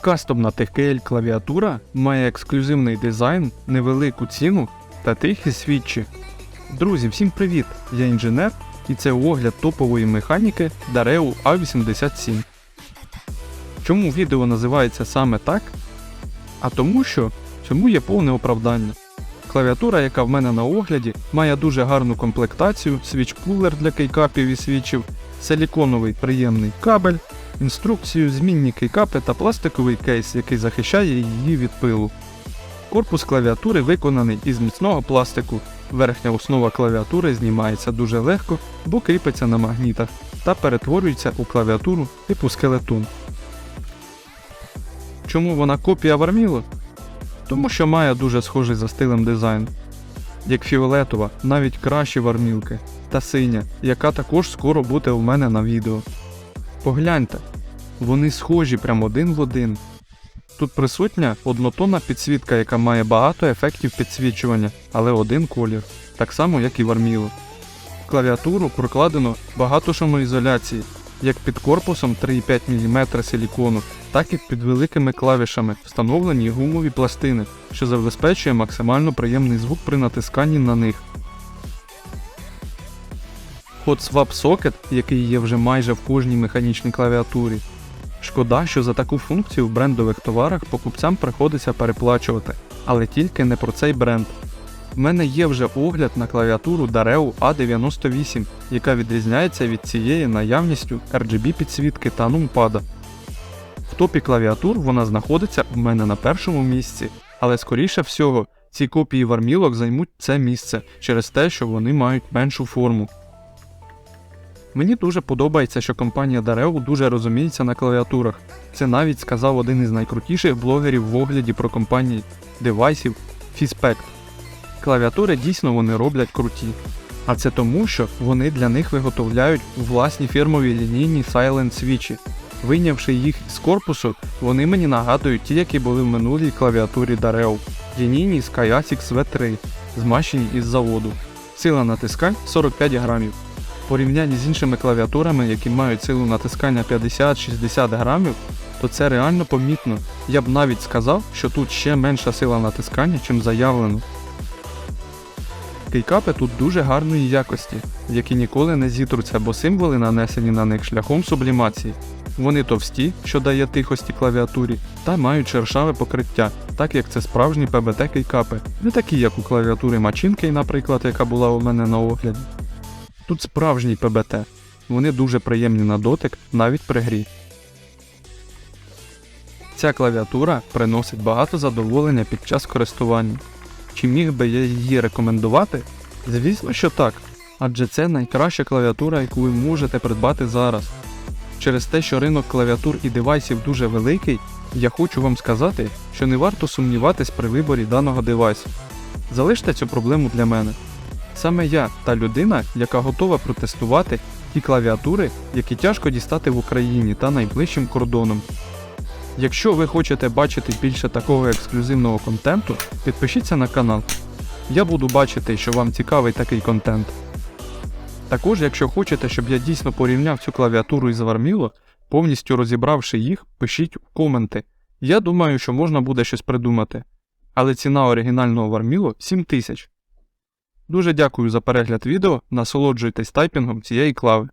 Кастомна TKL клавіатура має ексклюзивний дизайн, невелику ціну та тихі свідчі. Друзі, всім привіт! Я інженер і це огляд топової механіки Dareo A87. Чому відео називається саме так? А тому що цьому є повне оправдання. Клавіатура, яка в мене на огляді, має дуже гарну комплектацію, свіч-кулер для кейкапів і свічів, силіконовий приємний кабель, інструкцію, змінні кейкапи та пластиковий кейс, який захищає її від пилу. Корпус клавіатури виконаний із міцного пластику. Верхня основа клавіатури знімається дуже легко, бо кріпиться на магнітах та перетворюється у клавіатуру типу скелетон. Чому вона копія Варміло? Тому що має дуже схожий за стилем дизайн. Як фіолетова, навіть кращі вармілки, та синя, яка також скоро буде у мене на відео. Погляньте, вони схожі прям один в один. Тут присутня однотонна підсвітка, яка має багато ефектів підсвічування, але один колір, так само як і в Арміло. Клавіатуру прокладено багато шумоізоляції, як під корпусом 3,5 мм силікону, так і під великими клавішами встановлені гумові пластини, що забезпечує максимально приємний звук при натисканні на них. Hot Swap Socket, який є вже майже в кожній механічній клавіатурі. Шкода, що за таку функцію в брендових товарах покупцям приходиться переплачувати, але тільки не про цей бренд. В мене є вже огляд на клавіатуру Dareo A98, яка відрізняється від цієї наявністю RGB підсвітки та нумпада. В топі клавіатур вона знаходиться в мене на першому місці, але скоріше всього ці копії вармілок займуть це місце через те, що вони мають меншу форму. Мені дуже подобається, що компанія Dareo дуже розуміється на клавіатурах. Це навіть сказав один із найкрутіших блогерів в огляді про компанії девайсів Fispect. Клавіатури дійсно вони роблять круті. А це тому, що вони для них виготовляють власні фірмові лінійні Silent свічі. Вийнявши їх з корпусу, вони мені нагадують ті, які були в минулій клавіатурі Dareo. Лінійні SkyAsix V3, змащені із заводу. Сила натискань 45 грамів. Порівнянні з іншими клавіатурами, які мають силу натискання 50-60 грамів, то це реально помітно. Я б навіть сказав, що тут ще менша сила натискання, чим заявлено. Кейкапи тут дуже гарної якості, які ніколи не зітруться, бо символи нанесені на них шляхом сублімації. Вони товсті, що дає тихості клавіатурі, та мають шершаве покриття, так як це справжні ПБТ кейкапи, не такі, як у клавіатури Machine наприклад, яка була у мене на огляді. Тут справжній ПБТ. Вони дуже приємні на дотик навіть при грі. Ця клавіатура приносить багато задоволення під час користування. Чи міг би я її рекомендувати? Звісно, що так. Адже це найкраща клавіатура, яку ви можете придбати зараз. Через те, що ринок клавіатур і девайсів дуже великий, я хочу вам сказати, що не варто сумніватись при виборі даного девайсу. Залиште цю проблему для мене. Саме я та людина, яка готова протестувати ті клавіатури, які тяжко дістати в Україні та найближчим кордоном. Якщо ви хочете бачити більше такого ексклюзивного контенту, підпишіться на канал. Я буду бачити, що вам цікавий такий контент. Також, якщо хочете, щоб я дійсно порівняв цю клавіатуру із Варміло, повністю розібравши їх, пишіть в коменти. Я думаю, що можна буде щось придумати. Але ціна оригінального Варміло 7000. Дуже дякую за перегляд відео, насолоджуйтесь тайпінгом цієї клави.